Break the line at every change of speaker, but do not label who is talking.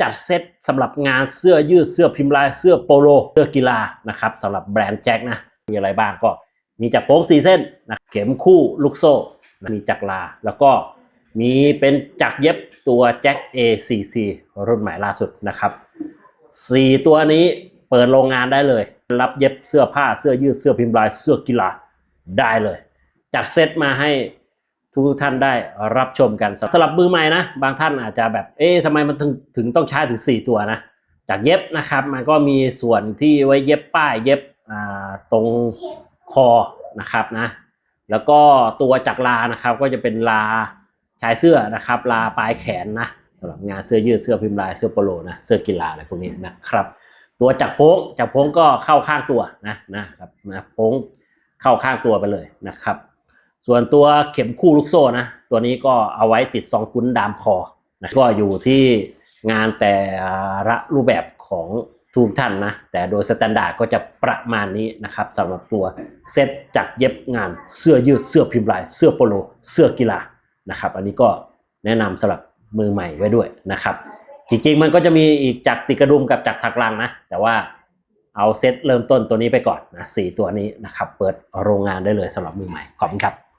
จัดเซตสำหรับงานเสื้อยืดเสื้อพิมพ์ลายเสื้อโปโลเสื้อกีฬานะครับสำหรับแบรนด์แจ็คนะมีอะไรบ้างก็มีจากโป๊กสีเส้นนะเข็มคู่ลูกโซ่นะมีจักลา แล้วก็มีเป็นจักเย็บตัวแจ็ค A4C รุ่นใหม่ล่าสุดนะครับสี่ตัวนี้เปิดโรงงานได้เลย รับเย็บเสื้อผ้าเสื้อยืดเสื้อพิมพ์ลายเสื้อกีฬาได้เลย จัดเซตมาให้ ทุกท่านได้รับชมกันสำหรับมือใหม่นะ บางท่านอาจจะแบบ เอ๊ะทำไมมันถึงถึงต้องใช้ถึง 4 ตัวนะ จากเย็บนะครับมันก็มีส่วนที่ไว้เย็บป้ายเย็บตรงคอนะครับนะ แล้วก็ตัวจักรลานะครับก็จะเป็นลาชายเสื้อนะครับ ลาปลายแขนนะสำหรับงานเสื้อยืดเสื้อพิมพ์ลายเสื้อโปโลนะเสื้อกีฬาอะไรพวกนี้นะครับ ตัวจักรโพ้งจักรโพ้งก็เข้าข้างตัวนะนะครับนะโพ้งเข้าข้างตัวไปเลยนะครับ ส่วนตัวเข็มคู่ลูกโซ่นะ ตัวนี้ก็เอาไว้ติดซองคุ้นดามคอนะก็อยู่ที่งานแต่ละรูปแบบของทุกท่านนะ แต่โดยสแตนดาร์ดก็จะประมาณนี้นะครับสำหรับตัวเซตจากเย็บงานเสื้อยืดเสื้อพิมพ์ลาย เสื้อโปโล เสื้อกีฬานะครับ อันนี้ก็แนะนำสำหรับมือใหม่ไว้ด้วยนะครับ จริงๆมันก็จะมีอีกจากติดกระดุมกับจากถักลังนะ แต่ว่าเอาเซตเริ่มต้นตัวนี้ไปก่อนนะสี่ตัวนี้นะครับ เปิดโรงงานได้เลยสำหรับมือใหม่ขอบคุณครับ